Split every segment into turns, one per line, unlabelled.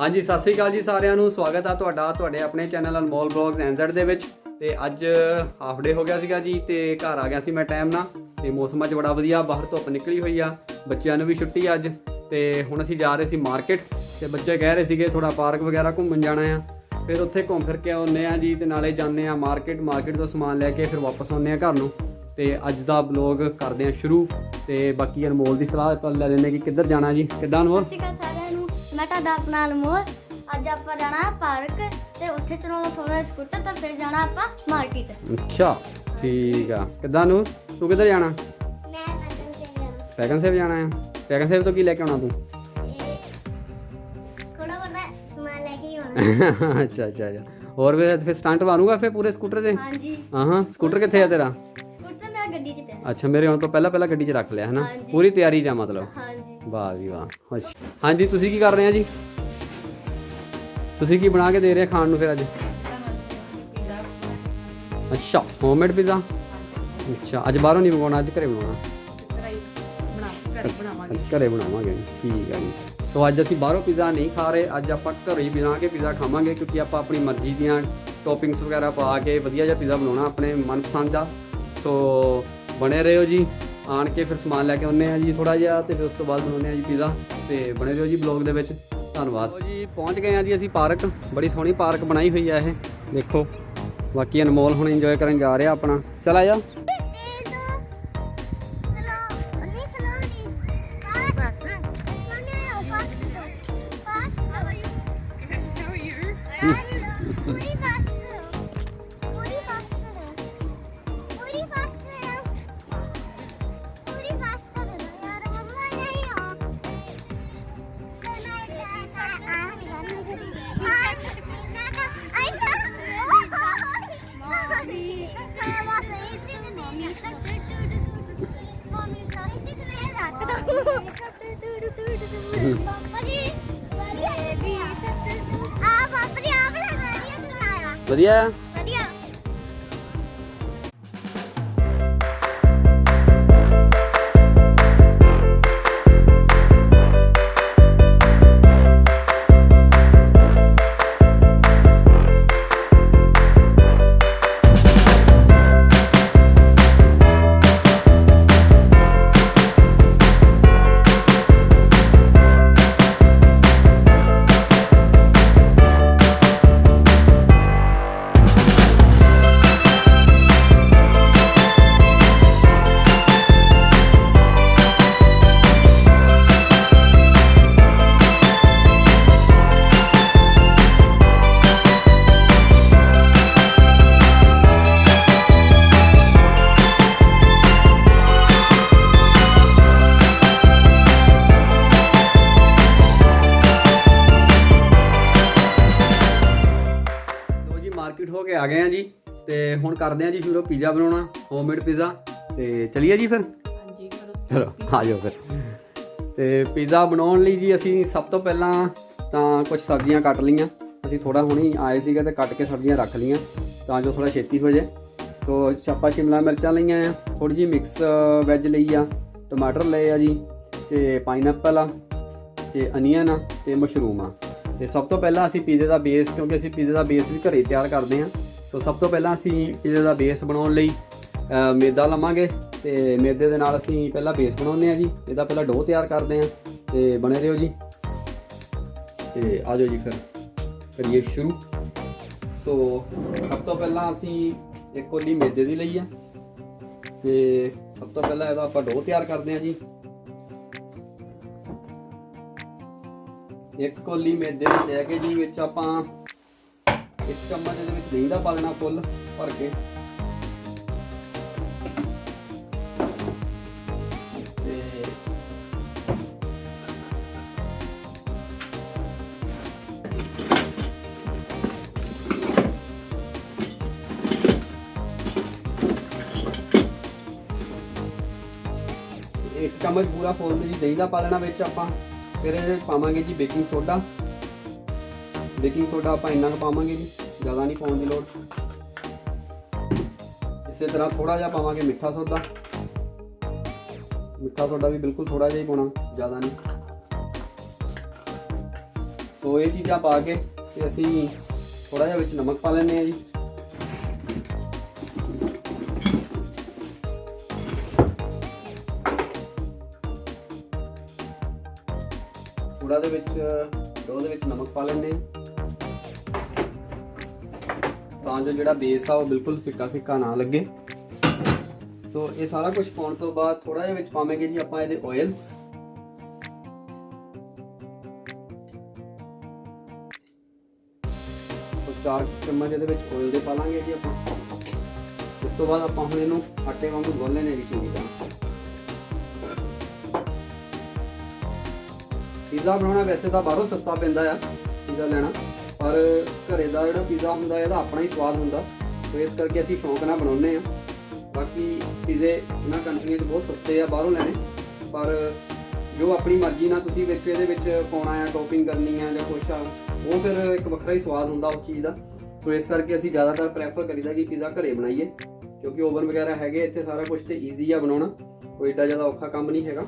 ਹਾਂਜੀ, ਸਤਿ ਸ੍ਰੀ ਅਕਾਲ ਜੀ ਸਾਰਿਆਂ ਨੂੰ। ਸਵਾਗਤ ਆ ਤੁਹਾਡਾ ਤੁਹਾਡੇ ਆਪਣੇ ਚੈਨਲ ਅਨਮੋਲ ਬਲੌਗਸ ਐਨਜ਼ਡ ਦੇ ਵਿੱਚ। ਤੇ ਅੱਜ ਹਾਫ ਡੇ ਹੋ ਗਿਆ ਸੀਗਾ ਜੀ ਤੇ ਘਰ ਆ ਗਿਆ ਸੀ ਮੈਂ ਟਾਈਮ ਨਾਲ। ਤੇ ਮੌਸਮ ਅੱਜ ਬੜਾ ਵਧੀਆ, ਬਾਹਰ ਧੁੱਪ ਨਿਕਲੀ ਹੋਈ ਆ। ਬੱਚਿਆਂ ਨੂੰ ਵੀ ਛੁੱਟੀ ਆ ਅੱਜ। ਤੇ ਹੁਣ ਅਸੀਂ ਜਾ ਰਹੇ ਸੀ ਮਾਰਕੀਟ ਤੇ ਬੱਚੇ ਕਹਿ ਰਹੇ ਸੀਗੇ ਥੋੜਾ ਪਾਰਕ ਵਗੈਰਾ ਘੁੰਮਣ ਜਾਣਾ ਆ। ਫਿਰ ਉੱਥੇ ਘੁੰਮ ਫਿਰ ਕੇ ਆਉਂਦੇ ਆ ਜੀ ਤੇ ਨਾਲੇ ਜਾਂਦੇ ਆ ਮਾਰਕੀਟ ਮਾਰਕੀਟ ਤੋਂ ਸਮਾਨ ਲੈ ਕੇ ਫਿਰ ਵਾਪਸ ਆਉਂਦੇ ਆ ਘਰ ਨੂੰ। ਤੇ ਅੱਜ ਦਾ ਬਲੌਗ ਕਰਦੇ ਆ ਸ਼ੁਰੂ। ਤੇ ਬਾਕੀ ਅਨਮੋਲ ਦੀ ਸਲਾਹ ਆਪਾਂ ਲੈ ਲੈਂਦੇ ਕਿ ਕਿੱਧਰ ਜਾਣਾ ਜੀ। ਕਿੱਦਾਂ ਅਨਮੋਲ?
ਸਤਿ ਸ਼੍ਰੀ ਅਕਾਲ ਨੂੰ ਮੈਂ ਤੁਹਾਡਾ ਆਪਣਾ ਅਨਮੋਲ ਅੱਜ ਆਪਾਂ ਜਾਣਾ ਪਾਰਕ ਤੇ ਉੱਥੇ ਚਲਾਉਣਾ ਥੋੜਾ ਸਕੂਟਰ ਤਾਂ ਫਿਰ ਜਾਣਾ ਆਪਾਂ ਮਾਰਕੀਟ
ਅੱਛਾ ਠੀਕ ਆ। ਕਿੱਦਾਂ ਨੂੰ ਤੂੰ ਕਿੱਧਰ ਜਾਣਾ?
ਮੈਂ ਜਾਣਾ।
ਪੈਗਨ ਸੇਵ ਜਾਣਾ ਆ? ਪੈਗਨ ਸੇਵ ਤੋਂ ਕੀ ਲੈ ਕੇ ਆਉਣਾ ਤੂੰ?
ਥੋੜਾ ਬਹੁਤਾ ਸਮਾਨ ਲੈ ਕੇ ਹੀ ਆਉਣਾ।
ਅੱਛਾ ਅੱਛਾ ਅੱਛਾ। ਹੋਰ ਵੀ ਫਿਰ ਸਟੰਟ ਮਾਰੂਗਾ ਫਿਰ ਪੂਰੇ ਸਕੂਟਰ ਤੇ?
ਹਾਂਜੀ।
ਹਾਂ ਹਾਂ ਸਕੂਟਰ ਕਿੱਥੇ ਆ ਤੇਰਾ?
ਸਕੂਟਰ ਮੇਰਾ ਗੱਡੀ 'ਚ ਪਿਆ।
ਅੱਛਾ ਮੇਰੇ ਆਉਣ ਤੋਂ ਪਹਿਲਾਂ ਪਹਿਲਾਂ ਗੱਡੀ 'ਚ ਰੱਖ ਲਿਆ ਹੈ ਨਾ?
ਹਾਂਜੀ।
ਪੂਰੀ ਤਿਆਰੀ ਜਾ ਮਤਲਬ?
ਹਾਂਜੀ।
ਵਾਹ ਵੀ ਵਾਹ, ਅੱਛਾ। ਹਾਂਜੀ, ਤੁਸੀਂ ਕੀ ਕਰ ਰਹੇ ਆ ਜੀ? ਤੁਸੀਂ ਕੀ ਬਣਾ ਕੇ ਦੇ ਰਹੇ ਆ ਖਾਣ ਨੂੰ ਫਿਰ ਅੱਜ? ਅੱਛਾ ਹੋਮਮੇਡ ਪੀਜ਼ਾ ਅੱਛਾ, ਅੱਜ ਬਾਹਰੋਂ ਨਹੀਂ ਮੰਗਵਾਉਣਾ, ਅੱਜ ਘਰੇ ਬਣਾਉਣਾ ਅੱਜ ਘਰੇ ਬਣਾਵਾਂਗੇ ਠੀਕ ਹੈ ਜੀ। ਸੋ ਅੱਜ ਅਸੀਂ ਬਾਹਰੋਂ ਪੀਜ਼ਾ ਨਹੀਂ ਖਾ ਰਹੇ, ਅੱਜ ਆਪਾਂ ਘਰੇ ਹੀ ਬਣਾ ਕੇ ਪੀਜ਼ਾ ਖਾਵਾਂਗੇ, ਕਿਉਂਕਿ ਆਪਾਂ ਆਪਣੀ ਮਰਜ਼ੀ ਦੀਆਂ ਟੌਪਿੰਗਸ ਵਗੈਰਾ ਪਾ ਕੇ ਵਧੀਆ ਜਿਹਾ ਪੀਜ਼ਾ ਬਣਾਉਣਾ ਆਪਣੇ ਮਨਪਸੰਦ ਦਾ। ਸੋ ਬਣੇ ਰਹੋ ਜੀ। ਆਣ ਕੇ ਫਿਰ ਸਮਾਨ ਲੈ ਕੇ ਆਉਂਦੇ ਆ ਜੀ ਥੋੜਾ ਜਿਹਾ ਤੇ ਫਿਰ ਉਸ ਤੋਂ ਬਾਅਦ ਬਣਾਉਂਦੇ ਆ ਜੀ ਪੀਜ਼ਾ ਤੇ ਬਣੇ ਰਹੋ ਜੀ ਬਲੌਗ ਦੇ ਵਿੱਚ, ਧੰਨਵਾਦ। ਜੀ, ਪਹੁੰਚ ਗਏ ਆ ਜੀ ਅਸੀਂ ਪਾਰਕ, ਬੜੀ ਸੋਹਣੀ ਪਾਰਕ ਬਣਾਈ ਹੋਈ ਆ ਇਹ। ਦੇਖੋ, ਬਾਕੀ ਅਨਮੋਲ ਹੁਣ ਇੰਜੋਏ ਕਰਨ ਜਾ ਰਿਹਾ ਆਪਣਾ। ਚਲ ਆ ਜਾ।
ਵਧੀਆ।
ਤੇ ਹੁਣ ਕਰਦੇ ਆ ਜੀ ਸ਼ੁਰੂ ਪੀਜ਼ਾ ਬਣਾਉਣਾ ਹੋਮਮੇਡ ਪੀਜ਼ਾ ਤੇ ਚਲਿਏ ਜੀ ਫਿਰ?
ਹਾਂਜੀ
ਚਲੋ ਆ ਜਾਓ ਫਿਰ। ਤੇ ਪੀਜ਼ਾ ਬਣਾਉਣ ਲਈ ਜੀ ਅਸੀਂ ਸਭ ਤੋਂ ਪਹਿਲਾਂ ਤਾਂ ਕੁਝ ਸਬਜ਼ੀਆਂ ਕੱਟ ਲਈਆਂ। ਅਸੀਂ ਥੋੜਾ ਹੁਣੀ ਆਏ ਸੀਗੇ ਤੇ ਕੱਟ ਕੇ ਸਬਜ਼ੀਆਂ ਰੱਖ ਲਈਆਂ ਤਾਂ ਜੋ ਥੋੜਾ ਛੇਤੀ ਹੋ ਜਾਏ। ਸੋ ਛਾਪਾ ਸ਼ਿਮਲਾ ਮਿਰਚਾਂ ਲਈਆਂ ਆ ਥੋੜੀ ਜੀ ਮਿਕਸ ਵੈਜ ਲਈ ਆ ਟਮਾਟਰ ਲਏ ਆ ਜੀ ਤੇ ਪਾਈਨਐਪਲ ਆ ਤੇ ਅਨੀਅਨ ਆ ਤੇ ਮਸ਼ਰੂਮ ਆ। ਤੇ ਸਭ ਤੋਂ ਪਹਿਲਾਂ ਅਸੀਂ ਪੀਜ਼ੇ ਦਾ ਬੇਸ ਕਿਉਂਕਿ ਅਸੀਂ ਪੀਜ਼ੇ ਦਾ ਬੇਸ ਵੀ ਘਰੇ ਤਿਆਰ ਕਰਦੇ ਹਾਂ ਸੋ ਸਭ ਤੋਂ ਪਹਿਲਾਂ ਅਸੀਂ ਪੀਜ਼ੇ ਦਾ ਬੇਸ ਬਣਾਉਣ ਲਈ ਅ, ਮੈਦਾ ਲਵਾਂਗੇ ਤੇ ਮੈਦੇ ਦੇ ਨਾਲ ਅਸੀਂ ਪਹਿਲਾਂ ਬੇਸ ਬਣਾਉਂਦੇ ਹਾਂ ਜੀ। ਇਹਦਾ ਪਹਿਲਾਂ ਡੋ ਤਿਆਰ ਕਰਦੇ ਹਾਂ ਤੇ ਬਣੇ ਰਹੋ ਜੀ। ਤੇ ਆ ਜਾਓ ਜੀ ਫਿਰ ਕਰੀਏ ਸ਼ੁਰੂ। ਸੋ ਸਭ ਤੋਂ ਪਹਿਲਾਂ ਅਸੀਂ ਇੱਕ ਕੋਲੀ ਮੈਦੇ ਦੀ ਲਈ ਆ। ਤੇ ਸਭ ਤੋਂ ਪਹਿਲਾਂ ਇਹਦਾ ਆਪਾਂ ਡੋ ਤਿਆਰ ਕਰਦੇ ਹਾਂ ਜੀ। ਇੱਕ ਕੋਲੀ ਮੈਦੇ ਦੀ ਲੈ ਕੇ ਜੀ ਵਿੱਚ ਆਪਾਂ ਇੱਕ ਚਮਚ ਇਹਦੇ ਵਿੱਚ ਦਹੀਂ ਦਾ ਪਾ ਦੇਣਾ ਫੁੱਲ ਭਰ ਕੇ। ਇੱਕ ਚਮਚ ਪੂਰਾ ਫੁੱਲ ਜੀ, ਦਹੀਂ ਦਾ ਪਾ ਦੇਣਾ ਵਿੱਚ ਆਪਾਂ ਫਿਰ ਇਹ ਪਾਵਾਂਗੇ ਜੀ ਬੇਕਿੰਗ ਸੋਡਾ। ਬੇਕਿੰਗ ਸੋਡਾ ਆਪਾਂ ਇੰਨਾ ਕੁ ਪਾਵਾਂਗੇ ਜੀ। ਜ਼ਿਆਦਾ ਨਹੀਂ ਪਾਉਣ ਦੀ ਲੋੜ। ਇਸੇ ਤਰ੍ਹਾਂ ਥੋੜਾ ਜਿਹਾ ਪਾਵਾਂਗੇ ਮਿੱਠਾ ਸੋਡਾ ਮਿੱਠਾ ਸੋਡਾ ਵੀ ਬਿਲਕੁਲ ਥੋੜਾ ਜਿਹਾ ਹੀ ਪਾਉਣਾ, ਜ਼ਿਆਦਾ ਨਹੀਂ। ਸੋ ਇਹ ਚੀਜ਼ਾਂ ਪਾ ਕੇ ਤੇ ਅਸੀਂ ਥੋੜਾ ਜਿਹਾ ਵਿੱਚ ਨਮਕ ਪਾ ਲੈਂਦੇ ਆ ਜੀ। ਥੋੜਾ ਦੇ ਵਿੱਚ, ਡੋ ਦੇ ਵਿੱਚ ਨਮਕ ਪਾ ਲੈਂਦੇ ਆ ਤਾਂ ਜੋ ਜਿਹੜਾ ਬੇਸ ਆ ਉਹ ਬਿਲਕੁਲ ਫਿੱਕਾ ਫਿੱਕਾ ਨਾ ਲੱਗੇ। ਸੋ ਇਹ ਸਾਰਾ ਕੁਝ ਪਾਉਣ ਤੋਂ ਬਾਅਦ ਥੋੜਾ ਜਿਹਾ ਵਿੱਚ ਪਾਵਾਂਗੇ ਜੀ ਆਪਾਂ ਇਹਦੇ ਆਇਲ ਸੋ ਚਾਰ ਚਮਚ ਇਹਦੇ ਵਿੱਚ ਆਇਲ ਦੇ ਪਾ ਲਾਂਗੇ ਜੀ ਆਪਾਂ। ਇਸ ਤੋਂ ਬਾਅਦ ਆਪਾਂ ਹੁਣ ਇਹਨੂੰ ਆਟੇ ਵਾਂਗੂ ਗੁੰਨ ਲੈਣੇ ਜੀ ਚੰਗੀ ਤਰ੍ਹਾਂ। ਪੀਜ਼ਾ ਬਣਾਉਣਾ ਵੈਸੇ ਤਾਂ ਬਾਹਰੋਂ ਸਸਤਾ ਪੈਂਦਾ ਆ, ਪੀਜ਼ਾ ਲੈਣਾ। ਪਰ ਘਰੇ ਦਾ ਜਿਹੜਾ ਪੀਜ਼ਾ ਹੁੰਦਾ, ਇਹਦਾ ਆਪਣਾ ਹੀ ਸਵਾਦ ਹੁੰਦਾ। ਸੋ ਇਸ ਕਰਕੇ ਅਸੀਂ ਸ਼ੌਂਕ ਨਾਲ ਬਣਾਉਂਦੇ ਆ ਬਾਕੀ ਪੀਜ਼ੇ ਇਹਨਾਂ ਕੰਟਰੀਆਂ 'ਚ ਬਹੁਤ ਸਸਤੇ ਆ, ਬਾਹਰੋਂ ਲੈਣੇ। ਪਰ ਜੋ ਆਪਣੀ ਮਰਜ਼ੀ ਨਾਲ ਤੁਸੀਂ ਵਿੱਚ ਇਹਦੇ ਵਿੱਚ ਪਾਉਣਾ ਆ ਟੌਪਿੰਗ ਕਰਨੀ ਆ ਜਾਂ ਕੁਛ ਆ, ਉਹ ਫਿਰ ਇੱਕ ਵੱਖਰਾ ਹੀ ਸਵਾਦ ਹੁੰਦਾ ਉਸ ਚੀਜ਼ ਦਾ। ਸੋ ਇਸ ਕਰਕੇ ਅਸੀਂ ਜ਼ਿਆਦਾਤਰ ਪ੍ਰੈਫਰ ਕਰੀਦਾ ਕਿ ਪੀਜ਼ਾ ਘਰੇ ਬਣਾਈਏ। ਕਿਉਂਕਿ ਓਵਨ ਵਗੈਰਾ ਹੈਗੇ, ਇੱਥੇ ਸਾਰਾ ਕੁਝ ਤੇ ਈਜ਼ੀ ਆ ਬਣਾਉਣਾ। ਕੋਈ ਏਡਾ ਜ਼ਿਆਦਾ ਔਖਾ ਕੰਮ ਨਹੀਂ ਹੈਗਾ।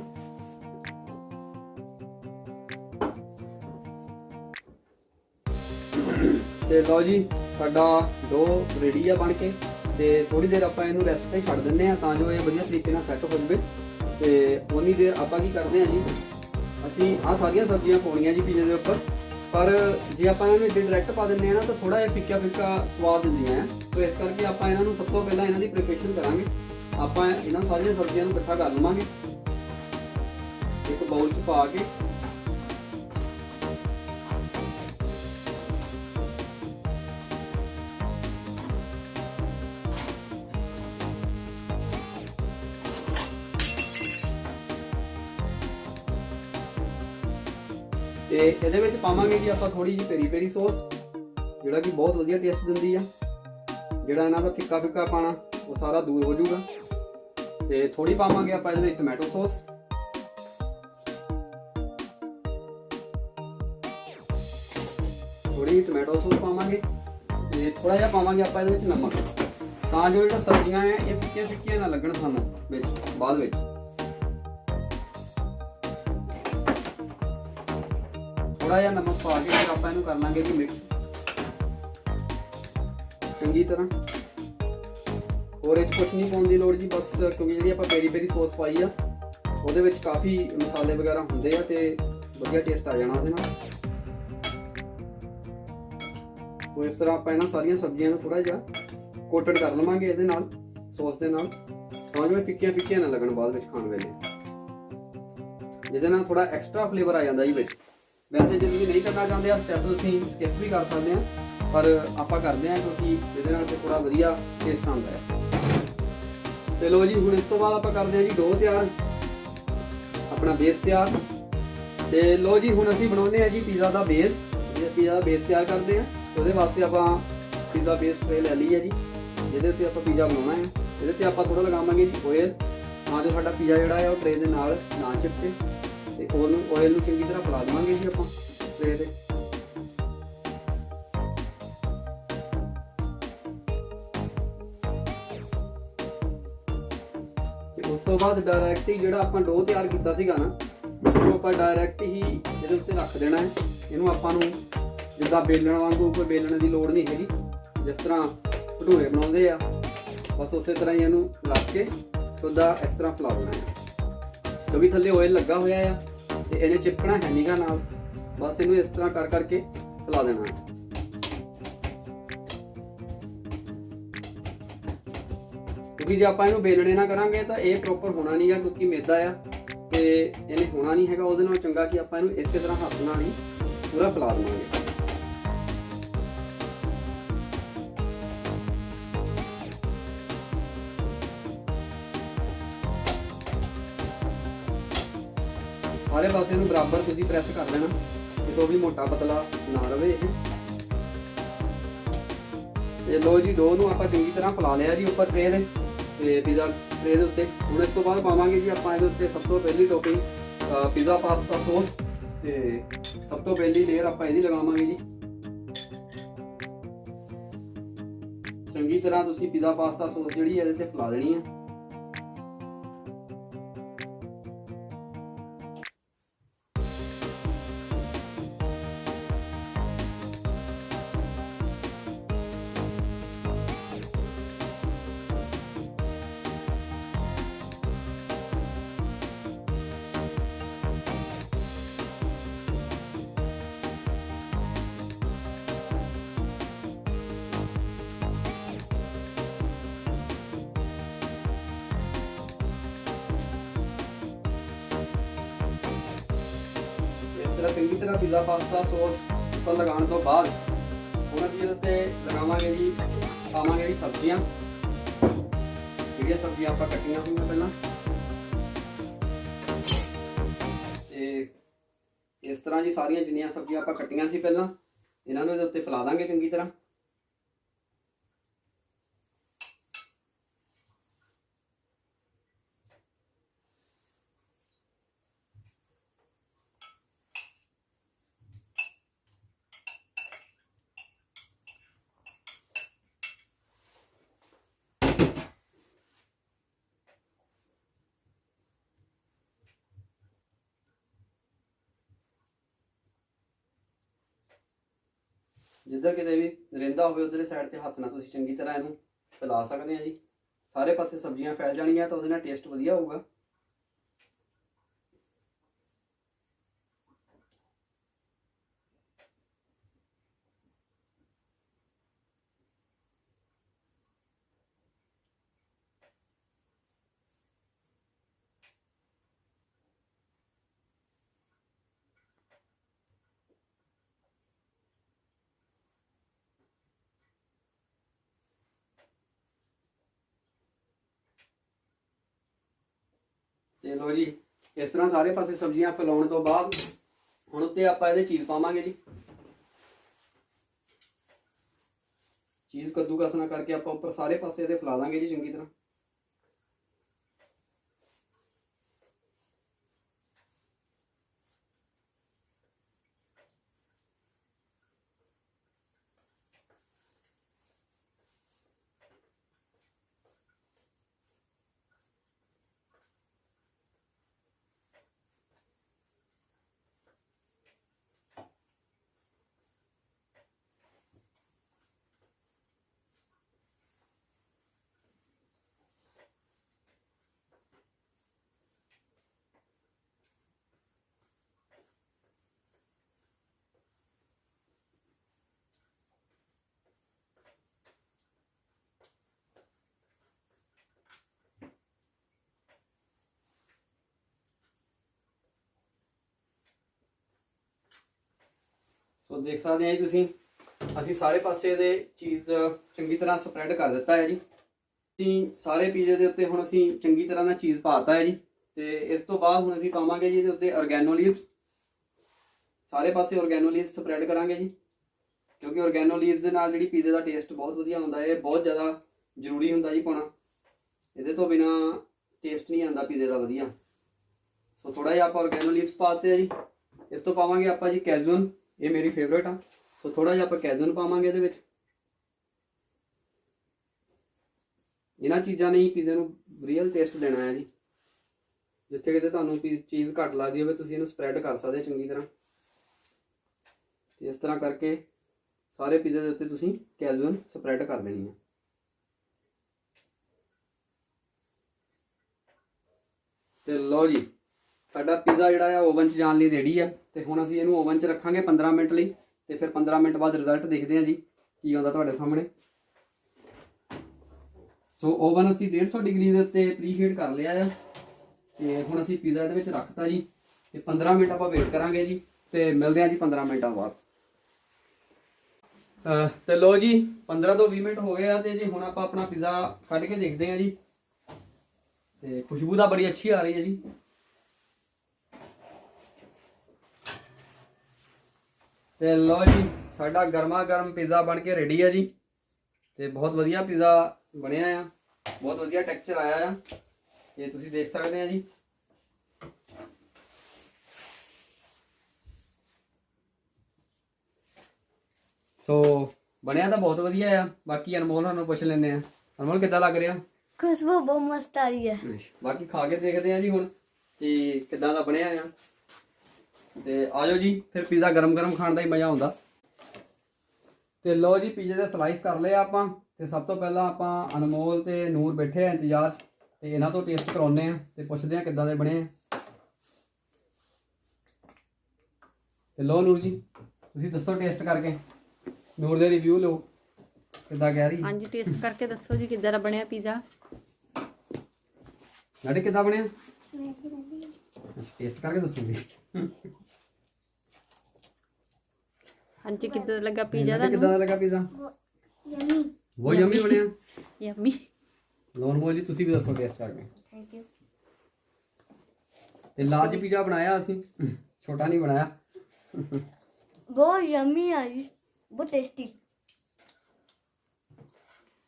ਤੇ ਲਓ ਜੀ, ਸਾਡਾ ਡੋ ਰੈਡੀ ਆ ਬਣ ਕੇ ਤੇ ਥੋੜੀ ਦੇਰ ਆਪਾਂ ਇਹਨੂੰ ਰੈਸਟ ਤੇ ਛੱਡ ਦਿੰਨੇ ਆ ਤਾਂ ਜੋ ਇਹ ਵਧੀਆ ਤਰੀਕੇ ਨਾਲ ਸੈੱਟ ਹੋ ਜਾਵੇ। ਤੇ ਉਨੀ ਦੇਰ ਆਪਾਂ ਕੀ ਕਰਦੇ ਆ ਜੀ, ਅਸੀਂ ਆ ਸਾਰੀਆਂ ਸਬਜ਼ੀਆਂ ਪਾਉਣੀਆਂ ਜੀ ਪੀਜ਼ੇ ਦੇ ਉੱਪਰ। ਪਰ ਜੇ ਆਪਾਂ ਇਹਨਾਂ ਨੂੰ ਇੱਥੇ ਡਾਇਰੈਕਟ ਪਾ ਦਿੰਨੇ ਆ ਨਾ, ਤਾਂ ਥੋੜਾ ਜਿਹਾ ਫਿੱਕਾ ਫਿੱਕਾ ਸਵਾਦ ਦਿੰਦੀਆਂ ਆ ਸੋ ਇਸ ਕਰਕੇ ਆਪਾਂ ਇਹਨਾਂ ਨੂੰ ਸਭ ਤੋਂ ਪਹਿਲਾਂ ਇਹਨਾਂ ਦੀ ਪ੍ਰੀਪਰੇਸ਼ਨ ਕਰਾਂਗੇ। ਆਪਾਂ ਇਹਨਾਂ ਸਾਰੀਆਂ ਸਬਜ਼ੀਆਂ ਨੂੰ ਇਕੱਠਾ ਕਰ ਲਵਾਂਗੇ। ਇੱਕ ਬਾਉਲ 'ਚ ਪਾ ਕੇ ਤੇ ਇਹਦੇ ਵਿੱਚ ਪਾਵਾਂਗੇ ਜੀ ਆਪਾਂ ਥੋੜੀ ਜਿਹੀ ਪੇਰੀ ਪੇਰੀ ਸੌਸ, ਜਿਹੜਾ ਕਿ ਬਹੁਤ ਵਧੀਆ ਟੇਸਟ ਦਿੰਦੀ ਆ। ਜਿਹੜਾ ਇਹਨਾਂ ਦਾ ਫਿੱਕਾ ਫਿੱਕਾ ਪਾਣਾ, ਉਹ ਸਾਰਾ ਦੂਰ ਹੋ ਜਾਊਗਾ। ਤੇ ਥੋੜੀ ਪਾਵਾਂਗੇ ਆਪਾਂ ਇਹਦੇ ਵਿੱਚ ਟੋਮੈਟੋ ਸੌਸ ਥੋੜੀ ਟੋਮੈਟੋ ਸੌਸ ਪਾਵਾਂਗੇ ਤੇ ਥੋੜਾ ਜਿਹਾ ਪਾਵਾਂਗੇ ਆਪਾਂ ਇਹਦੇ ਵਿੱਚ ਨਮਕ। ਤਾਂ ਜੋ ਜਿਹੜਾ ਸਬਜ਼ੀਆਂ ਆ, ਇਹ ਫਿੱਕੀਆਂ ਫਿੱਕੀਆਂ ਨਾ ਲੱਗਣ ਸਾਨੂੰ ਵਿੱਚ, ਬਾਅਦ ਵਿੱਚ। ਥੋੜਾ ਜਿਹਾ ਨਮਕ ਪਾ ਕੇ ਫਿਰ ਆਪਾਂ ਇਹਨੂੰ ਕਰ ਲਾਂਗੇ ਜੀ ਮਿਕਸ ਚੰਗੀ ਤਰ੍ਹਾਂ। ਹੋਰ ਇਹ 'ਚ ਨਹੀਂ ਪਾਉਣ ਦੀ ਲੋੜ ਜੀ, ਬਸ ਕਿਉਂਕਿ ਜਿਹੜੀ ਆਪਾਂ ਪੇਰੀ ਪੇਰੀ ਸੌਸ ਪਾਈ ਆ, ਉਹਦੇ ਵਿੱਚ ਕਾਫੀ ਮਸਾਲੇ ਵਗੈਰਾ ਹੁੰਦੇ ਆ ਤੇ ਵਧੀਆ ਟੇਸਟ ਆ ਜਾਣਾ ਉਹਦੇ ਨਾਲ। ਸੋ ਇਸ ਤਰ੍ਹਾਂ ਆਪਾਂ ਇਹਨਾਂ ਸਾਰੀਆਂ ਸਬਜ਼ੀਆਂ ਨੂੰ ਥੋੜਾ ਜਿਹਾ ਕੋਟਡ ਕਰ ਲਵਾਂਗੇ ਇਹਦੇ ਨਾਲ, ਸੌਸ ਦੇ ਨਾਲ। ਤਾਂ ਜੋ ਇਹ ਫਿੱਕੀਆਂ ਫਿੱਕੀਆਂ ਨਾ ਲੱਗਣ ਬਾਅਦ ਵਿੱਚ ਖਾਣ ਵੇਲੇ। ਇਹਦੇ ਨਾਲ ਥੋੜਾ ਐਕਸਟਰਾ ਫਲੇਵਰ ਆ ਜਾਂਦਾ ਜੀ ਵਿੱਚ। ਵੈਸੇ ਜੇ ਤੁਸੀਂ ਨਹੀਂ ਕਰਨਾ ਚਾਹੁੰਦੇ ਆ ਸਟੈਪ ਤੁਸੀਂ ਸਕਿਪ ਵੀ ਕਰ ਸਕਦੇ ਆ, ਪਰ ਆਪਾਂ ਕਰਦੇ ਆ ਕਿਉਂਕਿ ਇਹਦੇ ਨਾਲ ਤੇ ਥੋੜਾ ਵਧੀਆ ਟੇਸਟ ਆਉਂਦਾ ਹੈ। ਤੇ ਲੋ ਜੀ, ਹੁਣ ਇਸ ਤੋਂ ਬਾਅਦ ਆਪਾਂ ਕਰਦੇ ਆ ਜੀ ਡੋ ਤਿਆਰ। ਆਪਣਾ ਬੇਸ ਤਿਆਰ। ਤੇ ਲੋ ਜੀ, ਹੁਣ ਅਸੀਂ ਬਣਾਉਂਦੇ ਆ ਜੀ ਪੀਜ਼ਾ ਦਾ ਬੇਸ ਇਹ ਪੀਜ਼ਾ ਦਾ ਬੇਸ ਤਿਆਰ ਕਰਦੇ ਆ। ਉਹਦੇ ਵਾਸਤੇ ਆਪਾਂ ਪੀਜ਼ਾ ਬੇਸ ਟ੍ਰੇ ਲੈ ਲਈ ਹੈ ਜੀ। ਜਿਹਦੇ 'ਤੇ ਆਪਾਂ ਪੀਜ਼ਾ ਬਣਾਉਣਾ ਹੈ। ਇਹਦੇ ਤੇ ਆਪਾਂ ਥੋੜਾ ਲਗਾਵਾਂਗੇ ਜੀ ਆਇਲ ਤਾਂ ਜੋ ਸਾਡਾ ਪੀਜ਼ਾ ਜਿਹੜਾ ਹੈ ਉਹ ਟ੍ਰੇ ਦੇ ਨਾਲ ਨਾ ਚਿਪਕੇ। ਤੇ ਉਹਨੂੰ ਆਇਲ ਨੂੰ ਚੰਗੀ ਤਰ੍ਹਾਂ ਫੈਲਾ ਦੇਵਾਂਗੇ ਜੀ ਆਪਾਂ ਟ੍ਰੇ ਤੇ। ਉਸ ਤੋਂ ਬਾਅਦ ਡਾਇਰੈਕਟ ਹੀ ਜਿਹੜਾ ਆਪਾਂ ਡੋ ਤਿਆਰ ਕੀਤਾ ਸੀਗਾ ਨਾ ਉਹ ਆਪਾਂ ਡਾਇਰੈਕਟ ਹੀ ਇਹਦੇ ਉੱਤੇ ਰੱਖ ਦੇਣਾ ਹੈ। ਇਹਨੂੰ ਆਪਾਂ ਨੂੰ ਜਿੱਦਾਂ ਬੇਲਣ ਵਾਂਗੂ ਕੋਈ ਬੇਲਣ ਦੀ ਲੋੜ ਨਹੀਂ ਹੈਗੀ। ਜਿਸ ਤਰ੍ਹਾਂ ਭਟੂਰੇ ਬਣਾਉਂਦੇ ਆ, ਬਸ ਉਸੇ ਤਰ੍ਹਾਂ ਹੀ ਇਹਨੂੰ ਰੱਖ ਕੇ, ਉਹਦਾ ਇਸ ਤਰ੍ਹਾਂ ਫਲਾ ਦੇਣਾ ਹੈ। ਕਿਉਂਕਿ ਥੱਲੇ ਆਇਲ ਲੱਗਾ ਹੋਇਆ ਆ। ਤੇ ਇਹਨੇ ਚਿਪਕਣਾ ਹੈ ਨਹੀਂਗਾ ਨਾਲ, ਬਸ ਇਹਨੂੰ ਇਸ ਤਰ੍ਹਾਂ ਕਰ ਕਰਕੇ ਫੈਲਾ ਦੇਣਾ ਕਿਉਂਕਿ ਜੇ ਆਪਾਂ ਇਹਨੂੰ ਬੇਲਣੇ ਨਾ ਕਰਾਂਗੇ ਤਾਂ ਇਹ ਪ੍ਰੋਪਰ ਹੋਣਾ ਨਹੀਂਗਾ ਕਿਉਂਕਿ ਮੈਦਾ ਆ ਤੇ ਇਹਨੇ ਹੋਣਾ ਨਹੀਂ ਹੈਗਾ ਉਹਦੇ ਨਾਲ ਚੰਗਾ ਕਿ ਆਪਾਂ ਇਹਨੂੰ ਇਸੇ ਤਰ੍ਹਾਂ ਹੱਥ ਨਾਲ ਹੀ ਪੂਰਾ ਫੈਲਾ ਦੇਵਾਂਗੇ। ਸਾਰੇ ਪਾਸੇ ਨੂੰ ਬਰਾਬਰ ਤੁਸੀਂ ਪ੍ਰੈਸ ਕਰ ਲੈਣਾ ਕਿਤੋਂ ਵੀ ਮੋਟਾ ਪਤਲਾ ਨਾ ਰਵੇ ਇਹ। ਤੇ ਲੋ ਜੀ, ਡੋ ਨੂੰ ਆਪਾਂ ਚੰਗੀ ਤਰ੍ਹਾਂ ਫੈਲਾ ਲਿਆ ਜੀ ਉੱਪਰ ਟ੍ਰੇ ਦੇ। ਤੇ ਪੀਜ਼ਾ ਟ੍ਰੇ ਦੇ ਉੱਤੇ। ਹੁਣ ਇਸ ਤੋਂ ਬਾਅਦ ਪਾਵਾਂਗੇ ਜੀ ਆਪਾਂ ਇਹਦੇ ਉੱਤੇ ਸਭ ਤੋਂ ਪਹਿਲੀ ਟੋਪਿੰਗ ਪੀਜ਼ਾ ਪਾਸਤਾ ਸੌਸ ਤੇ ਸਭ ਤੋਂ ਪਹਿਲੀ ਲੇਅਰ ਆਪਾਂ ਇਹਦੀ ਲਗਾਵਾਂਗੇ ਜੀ। ਚੰਗੀ ਤਰ੍ਹਾਂ ਤੁਸੀਂ ਪੀਜ਼ਾ ਪਾਸਤਾ ਸੌਸ ਜਿਹੜੀ ਇਹਦੇ ਤੇ ਫੈਲਾ ਦੇਣੀ ਹੈ। ਤਰ੍ਹਾਂ ਚੰਗੀ ਤਰ੍ਹਾਂ ਪੀਜ਼ਾ ਪਾਸਤਾ ਸੌਸ ਉੱਪਰ ਲਗਾਉਣ ਤੋਂ ਬਾਅਦ ਹੁਣ ਅਸੀਂ ਇਹਦੇ ਤੇ ਲਗਾਵਾਂਗੇ ਜੀ, ਪਾਵਾਂਗੇ ਜੀ ਸਬਜ਼ੀਆਂ। ਜਿਹੜੀਆਂ ਸਬਜ਼ੀਆਂ ਆਪਾਂ ਕੱਟੀਆਂ ਹੋਈਆਂ ਪਹਿਲਾਂ। ਤੇ ਇਸ ਤਰ੍ਹਾਂ ਜੀ ਸਾਰੀਆਂ ਜਿੰਨੀਆਂ ਸਬਜ਼ੀਆਂ ਆਪਾਂ ਕੱਟੀਆਂ ਸੀ ਪਹਿਲਾਂ, ਇਹਨਾਂ ਨੂੰ ਇਹਦੇ ਉੱਤੇ ਫੈਲਾ ਦਾਂਗੇ ਚੰਗੀ ਤਰ੍ਹਾਂ। ਜਿੱਧਰ ਕਿਤੇ ਵੀ ਰਹਿੰਦਾ ਹੋਵੇ, ਉਧਰਲੇ ਸਾਈਡ ਤੇ ਹੱਥ ਨਾਲ ਤੁਸੀਂ ਚੰਗੀ ਤਰ੍ਹਾਂ ਇਹਨੂੰ ਫੈਲਾ ਸਕਦੇ ਆ ਜੀ। ਸਾਰੇ ਪਾਸੇ ਸਬਜ਼ੀਆਂ ਫੈਲ ਜਾਣਗੀਆਂ ਤਾਂ ਉਹਦੇ ਨਾਲ ਟੇਸਟ ਵਧੀਆ ਹੋਊਗਾ। ਤੇ ਲੋ ਜੀ, ਇਸ ਤਰ੍ਹਾਂ ਸਾਰੇ ਪਾਸੇ ਸਬਜ਼ੀਆਂ ਫੈਲਾਉਣ ਤੋਂ ਬਾਅਦ ਹੁਣ ਉੱਤੇ ਆਪਾਂ ਇਹਦੇ ਚੀਜ਼ ਪਾਵਾਂਗੇ ਜੀ। ਚੀਜ਼ ਕੱਦੂਕਸ ਨਾ ਕਰਕੇ ਆਪਾਂ ਉੱਪਰ ਸਾਰੇ ਪਾਸੇ ਇਹਦੇ ਫੈਲਾ ਦਾਂਗੇ ਜੀ ਚੰਗੀ ਤਰ੍ਹਾਂ। ਸੋ ਦੇਖ ਸਕਦੇ ਆ ਜੀ ਤੁਸੀਂ, ਅਸੀਂ ਸਾਰੇ ਪਾਸੇ ਇਹਦੇ ਚੀਜ਼ ਚੰਗੀ ਤਰ੍ਹਾਂ ਸਪਰੈਡ ਕਰ ਦਿੱਤਾ ਹੈ ਜੀ। ਅਸੀਂ ਸਾਰੇ ਪੀਜ਼ੇ ਦੇ ਉੱਤੇ ਹੁਣ ਅਸੀਂ ਚੰਗੀ ਤਰ੍ਹਾਂ ਨਾਲ ਚੀਜ਼ ਪਾਤਾ ਹੈ ਜੀ। ਤੇ ਇਸ ਤੋਂ ਬਾਅਦ ਹੁਣ ਅਸੀਂ ਪਾਵਾਂਗੇ ਜੀ ਇਹਦੇ ਉੱਤੇ ਆਰਗੈਨੋ ਲੀਵਸ ਸਾਰੇ ਪਾਸੇ ਆਰਗੈਨੋ ਲੀਵਸ ਸਪਰੈਡ ਕਰਾਂਗੇ ਜੀ। ਕਿਉਂਕਿ ਆਰਗੈਨੋ ਲੀਵਸ ਦੇ ਨਾਲ ਜਿਹੜੀ ਪੀਜ਼ੇ ਦਾ ਟੇਸਟ ਬਹੁਤ ਵਧੀਆ ਹੁੰਦਾ ਹੈ, ਇਹ ਬਹੁਤ ਜ਼ਿਆਦਾ ਜ਼ਰੂਰੀ ਹੁੰਦਾ ਜੀ ਪਾਉਣਾ। ਇਹਦੇ ਤੋਂ ਬਿਨਾ ਟੇਸਟ ਨਹੀਂ ਆਉਂਦਾ ਪੀਜ਼ੇ ਦਾ ਵਧੀਆ। ਸੋ ਥੋੜਾ ਜਿਹਾ ਆਪਾਂ ਆਰਗੈਨੋ ਲੀਵਸ ਪਾਤੇ ਆ ਜੀ। ਇਸ ਤੋਂ ਪਾਵਾਂਗੇ ਆਪਾਂ ਜੀ ਕੈਜ਼ੂਨ ਇਹ ਮੇਰੀ ਫੇਵਰੇਟ ਆ। ਸੋ ਥੋੜਾ ਜਿਹਾ ਆਪਾਂ ਕੈਜ਼ੂਨ ਪਾਵਾਂਗੇ ਇਹਦੇ ਵਿੱਚ। ਇਹਨਾਂ ਚੀਜ਼ਾਂ ਨੇ ਹੀ ਪੀਜ਼ੇ ਨੂੰ ਰੀਅਲ ਟੇਸਟ ਦੇਣਾ ਹੈ ਜੀ। ਜਿੱਥੇ ਕਿਤੇ ਤੁਹਾਨੂੰ ਪੀ- ਚੀਜ਼ ਘੱਟ ਲੱਗਦੀ ਹੋਵੇ, ਤੁਸੀਂ ਇਹਨੂੰ ਸਪਰੈਡ ਕਰ ਸਕਦੇ ਹੋ ਚੰਗੀ ਤਰ੍ਹਾਂ। ਤੇ ਇਸ ਤਰ੍ਹਾਂ ਕਰਕੇ ਸਾਰੇ ਪੀਜ਼ੇ ਦੇ ਉੱਤੇ ਤੁਸੀਂ ਕੈਜ਼ੂਨ ਸਪਰੈਡ ਕਰ ਦੇਣੀ ਹੈ। ਤੇ ਲਓ ਜੀ, ਸਾਡਾ ਪੀਜ਼ਾ ਜਿਹੜਾ ਆ ਓਵਨ 'ਚ ਜਾਣ ਲਈ ਰੈਡੀ ਆ। ਤੇ ਹੁਣ ਅਸੀਂ ਇਹਨੂੰ ਓਵਨ 'ਚ ਰੱਖਾਂਗੇ 15 ਮਿੰਟ ਲਈ ਤੇ ਫਿਰ 15 ਮਿੰਟ ਬਾਅਦ ਰਿਜ਼ਲਟ ਦੇਖਦੇ ਹਾਂ ਜੀ ਕੀ ਆਉਂਦਾ ਤੁਹਾਡੇ ਸਾਹਮਣੇ। ਸੋ ਓਵਨ ਅਸੀਂ 150 ਡਿਗਰੀ ਦੇ ਉੱਤੇ ਪ੍ਰੀਹੀਟ ਕਰ ਲਿਆ ਆ ਤੇ ਹੁਣ ਅਸੀਂ ਪੀਜ਼ਾ ਇਹਦੇ ਵਿੱਚ ਰੱਖਤਾ ਜੀ ਤੇ 15 ਮਿੰਟ ਆਪਾਂ ਵੇਟ ਕਰਾਂਗੇ ਜੀ ਤੇ ਮਿਲਦੇ ਹਾਂ ਜੀ 15 ਮਿੰਟਾਂ ਬਾਅਦ। ਤੇ ਲੋ ਜੀ 15 ਤੋਂ 20 ਮਿੰਟ ਹੋ ਗਏ ਆ ਤੇ ਜੀ ਹੁਣ ਆਪਾਂ ਆਪਣਾ ਪੀਜ਼ਾ ਕੱਢ ਕੇ ਦੇਖਦੇ ਹਾਂ ਜੀ। ਤੇ ਖੁਸ਼ਬੂ ਦਾ ਬੜੀ ਅੱਛੀ ਆ ਰਹੀ ਹੈ ਜੀ। ਤੇ ਲੋ ਜੀ ਸਾਡਾ ਗਰਮਾ ਗਰਮ ਪੀਜ਼ਾ ਬਣ ਕੇ ਰੈਡੀ ਹੈ ਜੀ। ਤੇ ਬਹੁਤ ਵਧੀਆ ਪੀਜ਼ਾ ਬਣਿਆ ਆ। ਬਹੁਤ ਵਧੀਆ ਟੈਕਸਚਰ ਆਇਆ ਆ। ਇਹ ਤੁਸੀਂ ਦੇਖ ਸਕਦੇ ਆ ਜੀ। ਸੋ ਬਣਿਆ ਤਾਂ ਬਹੁਤ ਵਧੀਆ ਆ। ਬਾਕੀ ਅਨਮੋਲ ਨੂੰ ਪੁੱਛ ਲੈਣੇ ਆ। ਅਨਮੋਲ ਕਿੱਦਾਂ ਲੱਗ ਰਿਹਾ?
ਖੁਸ਼ਬੂ ਬਹੁਤ ਮਸਤ ਆ ਰਹੀ ਹੈ
ਬਾਕੀ ਖਾ ਕੇ ਦੇਖਦੇ ਆ ਜੀ ਹੁਣ ਕਿ ਕਿੱਦਾਂ ਦਾ ਬਣਿਆ ਆ। ਤੇ ਆਜੋ ਜੀ ਫਿਰ ਪੀਜ਼ਾ ਗਰਮ-ਗਰਮ ਖਾਣ ਦਾ ਹੀ ਮਜ਼ਾ ਆਉਂਦਾ। ਤੇ ਲੋ ਜੀ ਪੀਜ਼ੇ ਦੇ ਸਲਾਈਸ ਕਰ ਲਏ ਆਪਾਂ। ਤੇ ਸਭ ਤੋਂ ਪਹਿਲਾਂ ਆਪਾਂ ਅਨਮੋਲ ਤੇ ਨੂਰ ਬੈਠੇ ਆ ਇੰਤਜ਼ਾਰ ਤੇ ਇਹਨਾਂ ਤੋਂ ਟੇਸਟ ਕਰਾਉਨੇ ਆ ਤੇ ਪੁੱਛਦੇ ਆ ਕਿੱਦਾਂ ਦੇ ਬਣੇ ਆ। ਤੇ ਲੋ ਨੂਰ ਜੀ ਤੁਸੀਂ ਦੱਸੋ ਟੇਸਟ ਕਰਕੇ। ਨੂਰ ਦੇ ਰਿਵਿਊ ਲਓ ਕਿੱਦਾਂ ਕਹਿ ਰਹੀ
ਹਾਂਜੀ ਟੇਸਟ ਕਰਕੇ ਦੱਸੋ ਜੀ ਕਿੱਦਾਂ ਦਾ ਬਣਿਆ ਪੀਜ਼ਾ।
ਨਾਲੇ ਕਿੱਦਾਂ ਬਣਿਆ? ਟੇਸਟ ਕਰਕੇ ਦੱਸੂਗੀ
ਹਾਂਜੀ ਕਿੱਦਾਂ ਦਾ ਲੱਗਾ ਪੀਜ਼ਾ
ਕਿਦਾਂ
ਤੁਹਾਨੂੰ?
ਦਾ ਲੱਗਾ ਪੀਜ਼ਾ
ਯਮੀ
ਬਹੁਤ ਯਮੀ ਬਣਿਆ।
ਯੰਮੀ
ਲੋਨ ਮੋਲ ਜੀ ਤੁਸੀਂ ਵੀ ਦੱਸੋ ਟੇਸਟ ਕਰਕੇ
ਥੈਂਕ ਯੂ
ਤੇ ਲਾਰਜ ਪੀਜ਼ਾ ਬਣਾਇਆ ਅਸੀਂ। ਛੋਟਾ ਨਹੀਂ ਬਣਾਇਆ।
ਬਹੁਤ ਯਮੀ ਆ ਜੀ। ਬਹੁਤ ਟੇਸਟੀ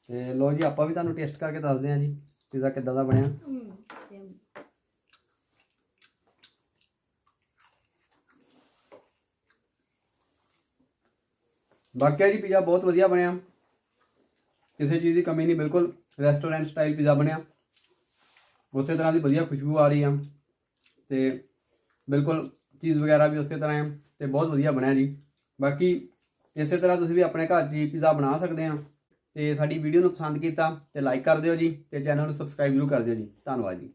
ਤੇ ਲੋ ਜੀ ਆਪਾਂ ਵੀ ਤੁਹਾਨੂੰ ਟੇਸਟ ਕਰਕੇ ਦੱਸਦੇ ਹਾਂ ਜੀ ਪੀਜ਼ਾ ਕਿੱਦਾਂ ਦਾ ਬਣਿਆ। ਵਾਕਿਆ ਜੀ ਪੀਜ਼ਾ ਬਹੁਤ ਵਧੀਆ ਬਣਿਆ। ਕਿਸੇ ਚੀਜ਼ ਦੀ ਕਮੀ ਨਹੀਂ, ਬਿਲਕੁਲ ਰੈਸਟੋਰੈਂਟ ਸਟਾਈਲ ਪੀਜ਼ਾ ਬਣਿਆ। ਉਸੇ ਤਰ੍ਹਾਂ ਦੀ ਵਧੀਆ ਖੁਸ਼ਬੂ ਆ ਰਹੀ ਆ ਤੇ ਬਿਲਕੁਲ ਚੀਜ਼ ਵਗੈਰਾ ਵੀ ਉਸੇ ਤਰ੍ਹਾਂ ਹੈ ਤੇ ਬਹੁਤ ਵਧੀਆ ਬਣਿਆ ਜੀ। ਬਾਕੀ ਇਸੇ ਤਰ੍ਹਾਂ ਤੁਸੀਂ ਵੀ ਆਪਣੇ ਘਰ 'ਚ ਹੀ ਪੀਜ਼ਾ ਬਣਾ ਸਕਦੇ ਆ। ਤੇ ਸਾਡੀ ਵੀਡੀਓ ਨੂੰ ਪਸੰਦ ਕੀਤਾ ਤੇ ਲਾਈਕ ਕਰ ਦਿਓ ਜੀ ਤੇ ਚੈਨਲ ਨੂੰ ਸਬਸਕ੍ਰਾਈਬ ਜ਼ਰੂਰ ਕਰ ਦਿਓ ਜੀ। ਧੰਨਵਾਦ ਜੀ।